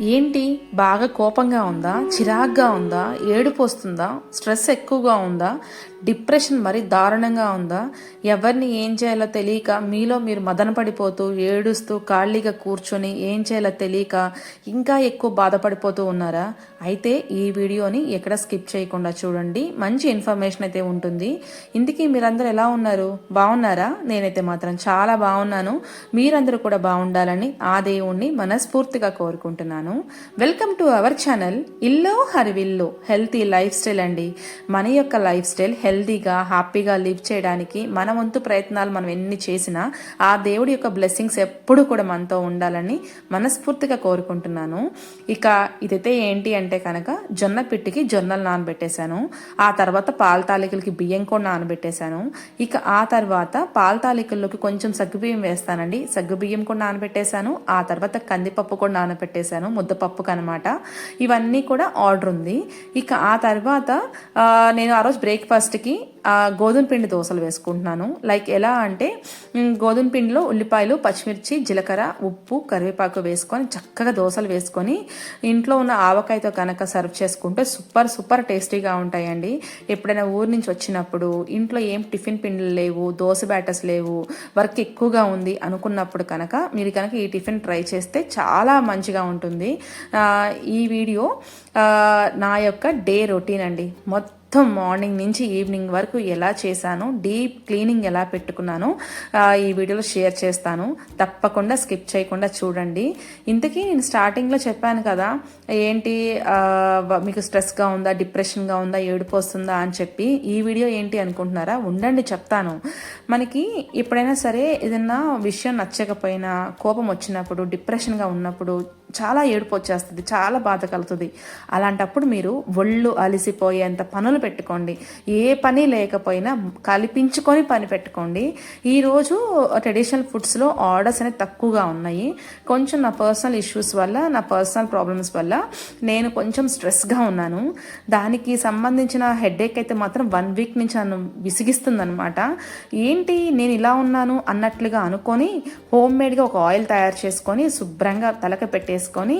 ఏంటి? బాగా కోపంగా ఉందా? చిరాగ్గా ఉందా? ఏడుపు వస్తుందా? స్ట్రెస్ ఎక్కువగా ఉందా? డిప్రెషన్ మరి దారుణంగా ఉందా? ఎవరిని ఏం చేయాలో తెలియక మీలో మీరు మదన పడిపోతూ ఏడుస్తూ ఖాళీగా కూర్చొని ఏం చేయాలో తెలియక ఇంకా ఎక్కువ బాధపడిపోతూ ఉన్నారా? అయితే ఈ వీడియోని ఎక్కడ స్కిప్ చేయకుండా చూడండి. మంచి ఇన్ఫర్మేషన్ అయితే ఉంటుంది. ఇందుకీ మీరందరూ ఎలా ఉన్నారు? బాగున్నారా? నేనైతే మాత్రం చాలా బాగున్నాను. మీరందరూ కూడా బాగుండాలని ఆ దేవుణ్ణి మనస్ఫూర్తిగా కోరుకుంటున్నాను. వెల్కమ్ టు అవర్ ఛానల్ ఇల్లో హరివిల్లు హెల్తీ లైఫ్ స్టైల్ అండి. మన యొక్క లైఫ్ స్టైల్ హెల్తీగా హ్యాపీగా లివ్ చేయడానికి మన వంతు ప్రయత్నాలు మనం ఎన్ని చేసినా ఆ దేవుడి యొక్క బ్లెస్సింగ్స్ ఎప్పుడు కూడా మనతో ఉండాలని మనస్ఫూర్తిగా కోరుకుంటున్నాను. ఇక ఇదైతే ఏంటి అంటే కనుక జొన్న పిట్టికి జొన్నలు నానబెట్టేశాను. ఆ తర్వాత పాల తాలికలకి బియ్యం కూడా నానబెట్టేశాను. ఇక ఆ తర్వాత పాల తాలికల్లోకి కొంచెం సగ్గుబియ్యం వేస్తానండి. సగ్గుబియ్యం కూడా నానబెట్టేశాను. ఆ తర్వాత కందిపప్పు కూడా నానబెట్టేశాను. ముద్దపప్పుకు అనమాట ఇవన్నీ కూడా ఆర్డర్ ఉంది. ఇక ఆ తర్వాత నేను ఆ రోజు బ్రేక్ఫాస్ట్కి గోధుమ పిండి దోశలు వేసుకుంటున్నాను. లైక్ ఎలా అంటే గోధుమ పిండిలో ఉల్లిపాయలు పచ్చిమిర్చి జీలకర్ర ఉప్పు కరివేపాకు వేసుకొని చక్కగా దోశలు వేసుకొని ఇంట్లో ఉన్న ఆవకాయతో కనుక సర్వ్ చేసుకుంటే సూపర్ సూపర్ టేస్టీగా ఉంటాయండి. ఎప్పుడైనా ఊరు నుంచి వచ్చినప్పుడు ఇంట్లో ఏం టిఫిన్ పిండిలు లేవు దోశ బ్యాటర్స్ లేవు వర్క్ ఎక్కువగా ఉంది అనుకున్నప్పుడు కనుక మీరు కనుక ఈ టిఫిన్ ట్రై చేస్తే చాలా మంచిగా ఉంటుంది. ఈ వీడియో నా యొక్క డే రొటీన్ అండి. మొత్తం మొత్తం మార్నింగ్ నుంచి ఈవినింగ్ వరకు ఎలా చేశాను డీప్ క్లీనింగ్ ఎలా పెట్టుకున్నాను ఈ వీడియోలో షేర్ చేస్తాను. తప్పకుండా స్కిప్ చేయకుండా చూడండి. ఇంతకీ నేను స్టార్టింగ్లో చెప్పాను కదా ఏంటి మీకు స్ట్రెస్గా ఉందా డిప్రెషన్గా ఉందా ఏడుపు వస్తుందా అని చెప్పి ఈ వీడియో ఏంటి అనుకుంటున్నారా? ఉండండి చెప్తాను. మనకి ఎప్పుడైనా సరే ఏదైనా విషయం నచ్చకపోయినా కోపం వచ్చినప్పుడు డిప్రెషన్గా ఉన్నప్పుడు చాలా ఏడుపు వచ్చేస్తుంది చాలా బాధ కలుగుతుంది. అలాంటప్పుడు మీరు ఒళ్ళు అలిసిపోయేంత పనులు పెట్టుకోండి. ఏ పని లేకపోయినా కల్పించుకొని పని పెట్టుకోండి. ఈరోజు ట్రెడిషనల్ ఫుడ్స్లో ఆర్డర్స్ అనేవి తక్కువగా ఉన్నాయి. కొంచెం నా పర్సనల్ ఇష్యూస్ వల్ల నా పర్సనల్ ప్రాబ్లమ్స్ వల్ల నేను కొంచెం స్ట్రెస్గా ఉన్నాను. దానికి సంబంధించిన హెడేక్ అయితే మాత్రం వన్ వీక్ నుంచి నన్ను విసిగిస్తుందనమాట ఏంటి నేను ఇలా ఉన్నాను అన్నట్లుగా అనుకొని హోమ్ మేడ్గా ఒక ఆయిల్ తయారు చేసుకొని శుభ్రంగా తలక చేసుకొని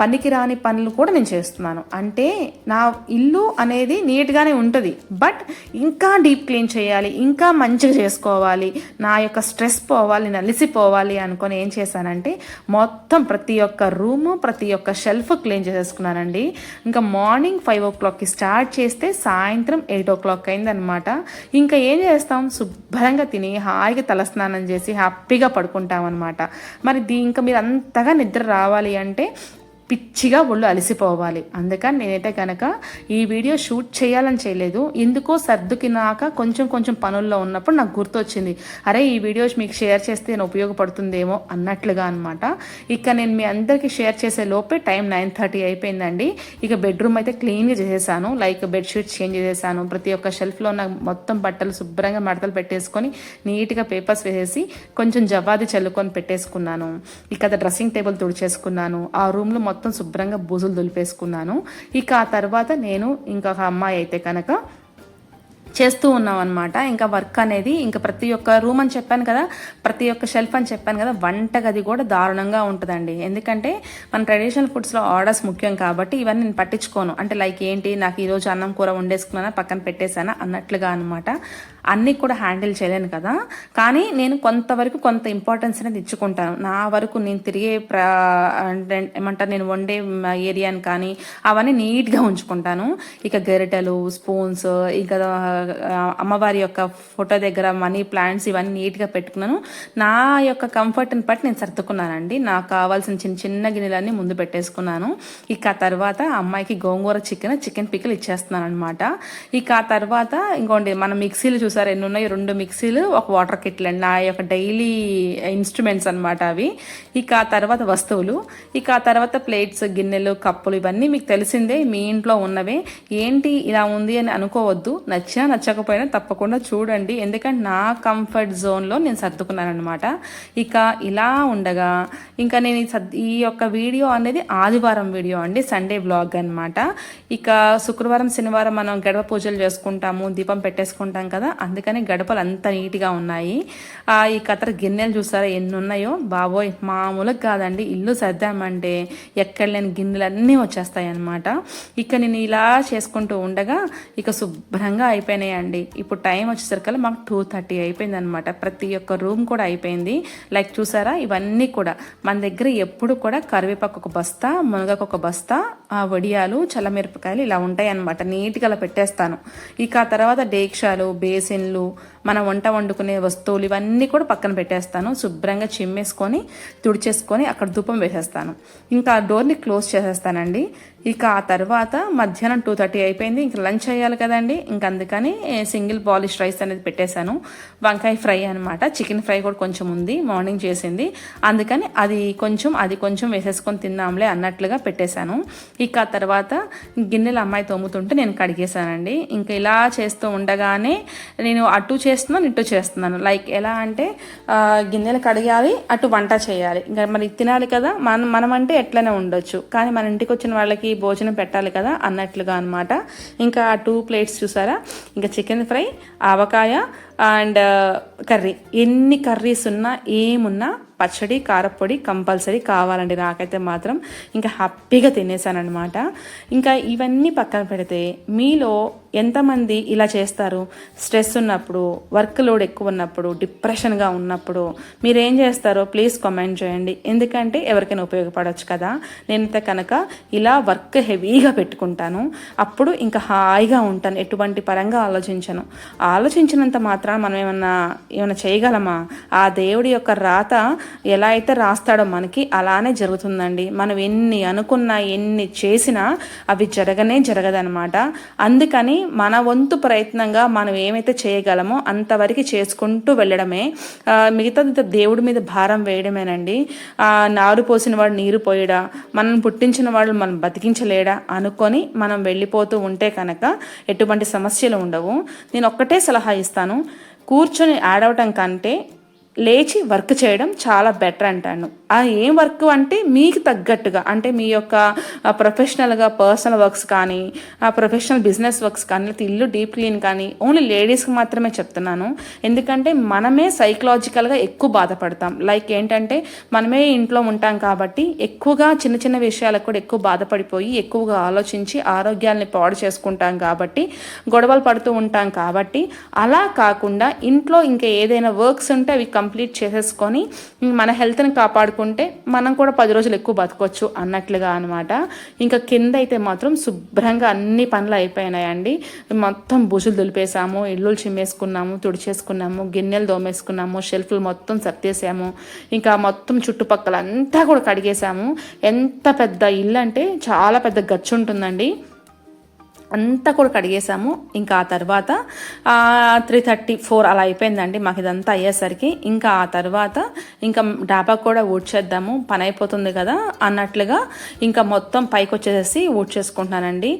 పనికిరాని పనులు కూడా నేను చేస్తున్నాను. అంటే నా ఇల్లు అనేది నీట్గానే ఉంటుంది. బట్ ఇంకా డీప్ క్లీన్ చేయాలి ఇంకా మంచిగా చేసుకోవాలి నా యొక్క స్ట్రెస్ పోవాలి నలిసిపోవాలి అనుకొని ఏం చేశానంటే మొత్తం ప్రతి ఒక్క రూము ప్రతి ఒక్క షెల్ఫ్ క్లీన్ చేసేసుకున్నానండి. ఇంకా మార్నింగ్ ఫైవ్ ఓ క్లాక్కి స్టార్ట్ చేస్తే సాయంత్రం ఎయిట్ ఓ క్లాక్ అయిందనమాట ఇంకా ఏం చేస్తాం? శుభ్రంగా తిని హాయిగా తలస్నానం చేసి హ్యాపీగా పడుకుంటాం అనమాట మరి దీ ఇంకా మీరు అంతగా నిద్ర రావాలి అంటే పిచ్చిగా ఒళ్ళు అలసిపోవాలి. అందుకని నేనైతే కనుక ఈ వీడియో షూట్ చేయాలని చేయలేదు. ఎందుకో సర్దుకినాక కొంచెం కొంచెం పనుల్లో ఉన్నప్పుడు నాకు గుర్తొచ్చింది. అరే ఈ వీడియోస్ మీకు షేర్ చేస్తే నేను ఉపయోగపడుతుందేమో అన్నట్లుగా అనమాట ఇక నేను మీ అందరికీ షేర్ చేసే లోపే టైం నైన్ థర్టీ అయిపోయిందండి. ఇక బెడ్రూమ్ అయితే క్లీన్గా చేసేసాను. లైక్ బెడ్షీట్స్ చేంజ్ చేసేసాను. ప్రతి ఒక్క షెల్ఫ్లో ఉన్న మొత్తం బట్టలు శుభ్రంగా మడతలు పెట్టేసుకొని నీట్గా పేపర్స్ వేసేసి కొంచెం జవాది చల్లుకొని పెట్టేసుకున్నాను. ఇక డ్రెస్సింగ్ టేబుల్ తుడిచేసుకున్నాను. ఆ రూమ్లో మొత్తం శుభ్రంగా బూజులు దులిపేసుకున్నాను. ఇక ఆ తర్వాత నేను ఇంకొక అమ్మాయి అయితే కనుక చేస్తూ ఉన్నాం అనమాట ఇంకా వర్క్ అనేది ఇంకా ప్రతి ఒక్క రూమ్ అని చెప్పాను కదా ప్రతి ఒక్క షెల్ఫ్ అని చెప్పాను కదా వంటగది కూడా దారుణంగా ఉంటుందండి. ఎందుకంటే మన ట్రెడిషనల్ ఫుడ్స్లో ఆర్డర్స్ ముఖ్యం కాబట్టి ఇవన్నీ నేను పట్టించుకోను. అంటే లైక్ ఏంటి నాకు ఈరోజు అన్నం కూర వండేసుకున్నానా పక్కన పెట్టేశానా అన్నట్లుగా అనమాట అన్నీ కూడా హ్యాండిల్ చేయలేను కదా. కానీ నేను కొంతవరకు కొంత ఇంపార్టెన్స్ అనేది ఇచ్చుకుంటాను. నా వరకు నేను తిరిగే ప్రా అంటే ఏమంటారు నేను వండే ఏరియాని కానీ అవన్నీ నీట్గా ఉంచుకుంటాను. ఇక గరిటెలు స్పూన్స్ ఇంకా అమ్మవారి యొక్క ఫోటో దగ్గర మనీ ప్లాంట్స్ ఇవన్నీ నీట్గా పెట్టుకున్నాను. నా యొక్క కంఫర్ట్ని బట్టి నేను సర్దుకున్నానండి. నాకు కావాల్సిన చిన్న చిన్న గిన్నెలన్నీ ముందు పెట్టేసుకున్నాను. ఇక తర్వాత అమ్మాయికి గోంగూర చికెన్ చికెన్ పిక్కలు ఇచ్చేస్తున్నాను అనమాట ఇక ఆ తర్వాత ఇంకోండి మన మిక్సీలు చూసారు ఎన్ని ఉన్నాయి రెండు మిక్సీలు ఒక వాటర్ కిట్లు అండి నా యొక్క డైలీ ఇన్స్ట్రుమెంట్స్ అనమాట అవి. ఇక ఆ తర్వాత వస్తువులు. ఇక ఆ తర్వాత ప్లేట్స్ గిన్నెలు కప్పులు ఇవన్నీ మీకు తెలిసిందే మీ ఇంట్లో ఉన్నవే. ఏంటి ఇలా ఉంది అని అనుకోవద్దు. నచ్చినా నచ్చకపోయినా తప్పకుండా చూడండి. ఎందుకంటే నా కంఫర్ట్ జోన్లో నేను సర్దుకున్నాను అనమాట ఇక ఇలా ఉండగా ఇంకా నేను ఈ ఈ యొక్క వీడియో అనేది ఆదివారం వీడియో అండి సండే బ్లాగ్ అన్నమాట. ఇక శుక్రవారం శనివారం మనం గడప పూజలు చేసుకుంటాము దీపం పెట్టేసుకుంటాం కదా అందుకని గడపలు అంత నీట్గా ఉన్నాయి. ఈ కత్తర గిన్నెలు చూసారా? ఎన్ని ఉన్నాయో బాబోయ్! మామూలుగా కాదండి. ఇల్లు సర్దామంటే ఎక్కడ లేని గిన్నెలన్నీ వచ్చేస్తాయి అనమాట ఇక నేను ఇలా చేసుకుంటూ ఉండగా ఇక శుభ్రంగా అయిపోయినాయండి. ఇప్పుడు టైం వచ్చేసరికల్లా మాకు టూ థర్టీ అయిపోయింది అనమాట ప్రతి ఒక్క రూమ్ కూడా అయిపోయింది. లైక్ చూసారా? ఇవన్నీ కూడా. మన దగ్గర ఎప్పుడు కూడా కరివేపాకు ఒక బస్తా మునగకు ఒక బస్తా ఆ వడియాలు చల్లమిరపకాయలు ఇలా ఉంటాయి అనమాట నీట్గా అలా పెట్టేస్తాను. ఇక ఆ తర్వాత డేక్షాలు బేసిన్లు మన వంట వండుకునే వస్తువులు ఇవన్నీ కూడా పక్కన పెట్టేస్తాను. శుభ్రంగా చిమ్మేసుకొని తుడిచేసుకొని అక్కడ ధూపం వేసేస్తాను. ఇంకా ఆ డోర్ని క్లోజ్ చేసేస్తానండి. ఇక ఆ తర్వాత మధ్యాహ్నం టూ థర్టీ అయిపోయింది. ఇంకా లంచ్ అయ్యాలి కదండి. ఇంకా అందుకని సింగిల్ పాలిష్ రైస్ అనేది పెట్టేశాను. వంకాయ ఫ్రై అనమాట చికెన్ ఫ్రై కూడా కొంచెం ఉంది. మార్నింగ్ చేసింది. అందుకని అది కొంచెం అది కొంచెం వేసేసుకొని తిన్నాంలే అన్నట్లుగా పెట్టేశాను. ఇక ఆ తర్వాత గిన్నెలు అమ్మాయి తోముతుంటే నేను కడిగేశానండి. ఇంకా ఇలా చేస్తూ ఉండగానే నేను అటు చేస్తున్నాను ఇటు చేస్తున్నాను. లైక్ ఎలా అంటే గిన్నెలు కడిగాలి అటు వంట చేయాలి. ఇంకా మరి తినాలి కదా మనం మనం అంటే ఎట్లనే ఉండొచ్చు. కానీ మన ఇంటికి వచ్చిన వాళ్ళకి భోజనం పెట్టాలి కదా అన్నట్లుగా అనమాట ఇంకా ఆ టూ ప్లేట్స్ చూసారా? ఇంకా chicken fry avakaya and curry. ఎన్ని కర్రీస్ ఉన్నా ఏమున్నా పచ్చడి కారపొడి కంపల్సరీ కావాలండి. నాకైతే మాత్రం ఇంకా హ్యాపీగా తినేసానమాట ఇంకా ఇవన్నీ పక్కన పెడితే మీలో ఎంతమంది ఇలా చేస్తారు? స్ట్రెస్ ఉన్నప్పుడు వర్క్ లోడ్ ఎక్కువ ఉన్నప్పుడు డిప్రెషన్గా ఉన్నప్పుడు మీరు ఏం చేస్తారో ప్లీజ్ కామెంట్ చేయండి. ఎందుకంటే ఎవరికైనా ఉపయోగపడవచ్చు కదా. నేనైతే కనుక ఇలా వర్క్ హెవీగా పెట్టుకుంటాను. అప్పుడు ఇంకా హాయిగా ఉంటాను. ఎటువంటి పరంగా ఆలోచించను. ఆలోచించినంత మాత్రం మాత్రాన మనం ఏమన్నా ఏమైనా చేయగలమా? ఆ దేవుడి యొక్క రాత ఎలా అయితే రాస్తాడో మనకి అలానే జరుగుతుందండి. మనం ఎన్ని అనుకున్నా ఎన్ని చేసినా అవి జరగనే జరగదనమాట అందుకని మన వంతు ప్రయత్నంగా మనం ఏమైతే చేయగలమో అంతవరకు చేసుకుంటూ వెళ్ళడమే. మిగతా మిగతాది దేవుడి మీద భారం వేయడమేనండి. ఆ, నారు పోసిన వాడు నీరు పోయడా? మనం పుట్టించిన వాళ్ళు మనం బతికించలేడా? అనుకొని మనం వెళ్ళిపోతూ ఉంటే కనుక ఎటువంటి సమస్యలు ఉండవు. నేను ఒక్కటే సలహా ఇస్తాను. కూర్చొని ఆడవటం కంటే లేచి వర్క్ చేయడం చాలా బెటర్ అంటాను. ఆ ఏం వర్క్ అంటే మీకు తగ్గట్టుగా అంటే మీ యొక్క ప్రొఫెషనల్గా పర్సనల్ వర్క్స్ కానీ ఆ ప్రొఫెషనల్ బిజినెస్ వర్క్స్ కానీ లేకపోతే ఇల్లు డీప్ క్లీన్ కానీ ఓన్లీ లేడీస్కి మాత్రమే చెప్తున్నాను. ఎందుకంటే మనమే సైకలాజికల్గా ఎక్కువ బాధపడతాం. లైక్ ఏంటంటే మనమే ఇంట్లో ఉంటాం కాబట్టి ఎక్కువగా చిన్న చిన్న విషయాలకు కూడా ఎక్కువ బాధపడిపోయి ఎక్కువగా ఆలోచించి ఆరోగ్యాల్ని పాడు చేసుకుంటాం కాబట్టి గొడవలు పడుతూ ఉంటాం కాబట్టి అలా కాకుండా ఇంట్లో ఇంకా ఏదైనా వర్క్స్ ఉంటే అవి కంప్లీట్ చేసేసుకొని మన హెల్త్ని కాపాడుకుంటే మనం కూడా పది రోజులు ఎక్కువ బతకొచ్చు అన్నట్లుగా అనమాట ఇంకా కింద అయితే మాత్రం శుభ్రంగా అన్ని పనులు అయిపోయినాయండి. మొత్తం బుజులు దులిపేసాము ఇళ్ళు చిమ్మేసుకున్నాము తుడిచేసుకున్నాము గిన్నెలు దోమేసుకున్నాము షెల్ఫ్లు మొత్తం సర్తేసాము ఇంకా మొత్తం చుట్టుపక్కల అంతా కూడా కడిగేసాము. ఎంత పెద్ద ఇల్లు అంటే చాలా పెద్ద గచ్చు ఉంటుందండి అంతా కూడా కడిగేసాము. ఇంకా ఆ తర్వాత త్రీ థర్టీ ఫోర్ అలా అయిపోయిందండి. మాకు ఇదంతా అయ్యేసరికి ఇంకా ఆ తర్వాత ఇంకా డాబా కూడా ఊడ్చేద్దాము. పని అయిపోతుంది కదా అన్నట్లుగా ఇంకా మొత్తం పైకి వచ్చేసేసి ఊడ్చేసుకుంటున్నానండి.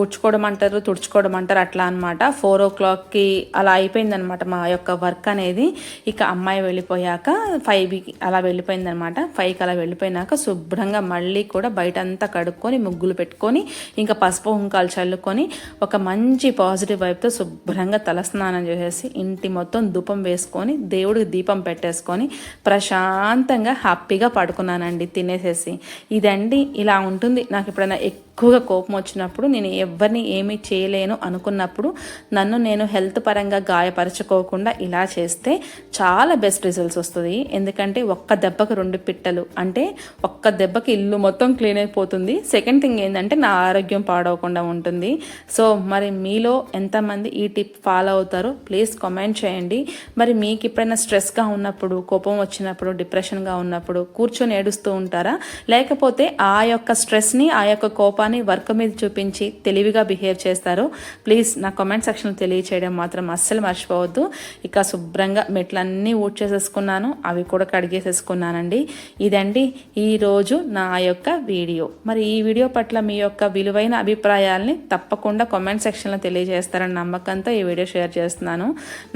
ఊడ్చుకోవడం అంటారు తుడుచుకోవడం అంటారు అట్లా అనమాట ఫోర్ ఓ క్లాక్కి అలా అయిపోయిందనమాట మా యొక్క వర్క్ అనేది. ఇక అమ్మాయి వెళ్ళిపోయాక ఫైవ్కి అలా వెళ్ళిపోయిందనమాట ఫైవ్కి అలా వెళ్ళిపోయినాక శుభ్రంగా మళ్ళీ కూడా బయట అంతా కడుక్కొని ముగ్గులు పెట్టుకొని ఇంకా పసుపు ఉంకాల్చి చల్లుకొని ఒక మంచి పాజిటివ్ వైపుతో శుభ్రంగా తలస్నానం చేసేసి ఇంటి మొత్తం ధూపం వేసుకొని దేవుడికి దీపం పెట్టేసుకొని ప్రశాంతంగా హ్యాపీగా పడుకున్నానండి తినేసేసి. ఇదండి ఇలా ఉంటుంది. నాకు ఎప్పుడైనా ఎక్కువగా కోపం వచ్చినప్పుడు నేను ఎవరిని ఏమీ చేయలేను అనుకున్నప్పుడు నన్ను నేను హెల్త్ పరంగా గాయపరచుకోకుండా ఇలా చేస్తే చాలా బెస్ట్ రిజల్ట్స్ వస్తుంది. ఎందుకంటే ఒక్క దెబ్బకు రెండు పిట్టలు. అంటే ఒక్క దెబ్బకి ఇల్లు మొత్తం క్లీన్ అయిపోతుంది. సెకండ్ థింగ్ ఏంటంటే నా ఆరోగ్యం పాడవకుండా ఉంటుంది. ఉంటుంది. సో మరి మీలో ఎంతమంది ఈ టిప్ ఫాలో అవుతారో ప్లీజ్ కామెంట్ చేయండి. మరి మీకు ఎప్పుడైనా స్ట్రెస్గా ఉన్నప్పుడు కోపం వచ్చినప్పుడు డిప్రెషన్గా ఉన్నప్పుడు కూర్చొని ఏడుస్తూ ఉంటారా? లేకపోతే ఆ యొక్క స్ట్రెస్ని ఆ యొక్క కోపాన్ని వర్క్ మీద చూపించి తెలివిగా బిహేవ్ చేస్తారు ప్లీజ్ నా కామెంట్ సెక్షన్లో తెలియచేయడం మాత్రం అస్సలు మర్చిపోవద్దు. ఇక శుభ్రంగా మెట్లన్నీ ఊడ్చేసేసుకున్నాను అవి కూడా కడిగేసేసుకున్నానండి. ఇదండి ఈరోజు నా యొక్క వీడియో. మరి ఈ వీడియో పట్ల మీ యొక్క విలువైన అభిప్రాయాల్ని తప్పకుండా కామెంట్ సెక్షన్లో తెలియజేస్తారని నమ్మకంతో ఈ వీడియో షేర్ చేస్తున్నాను.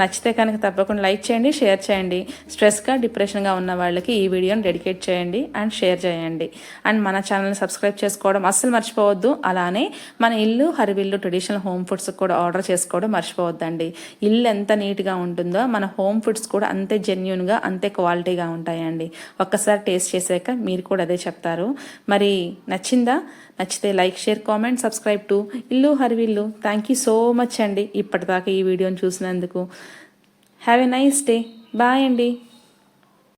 నచ్చితే కనుక తప్పకుండా లైక్ చేయండి షేర్ చేయండి. స్ట్రెస్గా డిప్రెషన్గా ఉన్న వాళ్ళకి ఈ వీడియోని డెడికేట్ చేయండి అండ్ షేర్ చేయండి. అండ్ మన ఛానల్ని సబ్స్క్రైబ్ చేసుకోవడం అస్సలు మర్చిపోవద్దు. అలానే మన Illu Harivillu traditional home foods కూడా ఆర్డర్ చేసుకోవడం మర్చిపోవద్దండి. ఇల్లు ఎంత నీట్గా ఉంటుందో మన హోమ్ ఫుడ్స్ కూడా అంతే జెన్యున్గా అంతే క్వాలిటీగా ఉంటాయండి. ఒక్కసారి టేస్ట్ చేశాక మీరు కూడా అదే చెప్తారు. మరి నచ్చిందా? నచ్చితే like share comment subscribe to Illu Harivillu. Thank you so much అండి ఇప్పటిదాకా ఈ వీడియోని చూసినందుకు. Have a nice day bye అండి.